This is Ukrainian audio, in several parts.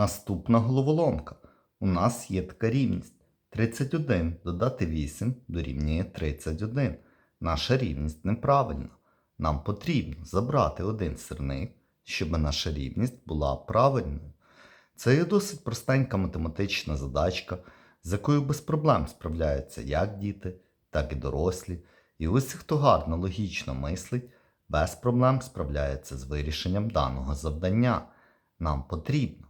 Наступна головоломка. У нас є така рівність. 31 додати 8 дорівнює 31. Наша рівність неправильна. Нам потрібно забрати один сирник, щоб наша рівність була правильною. Це є досить простенька математична задачка, з якою без проблем справляються як діти, так і дорослі. І ось хто гарно логічно мислить, без проблем справляється з вирішенням даного завдання. Нам потрібно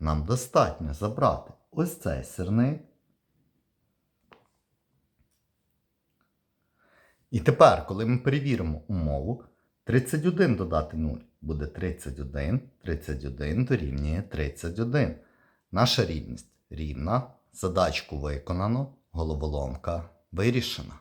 нам достатньо забрати ось цей сирник. І тепер, коли ми перевіримо умову, 31 додати 0 буде 31, 31 дорівнює 31. Наша рівність рівна, задачку виконано, головоломка вирішена.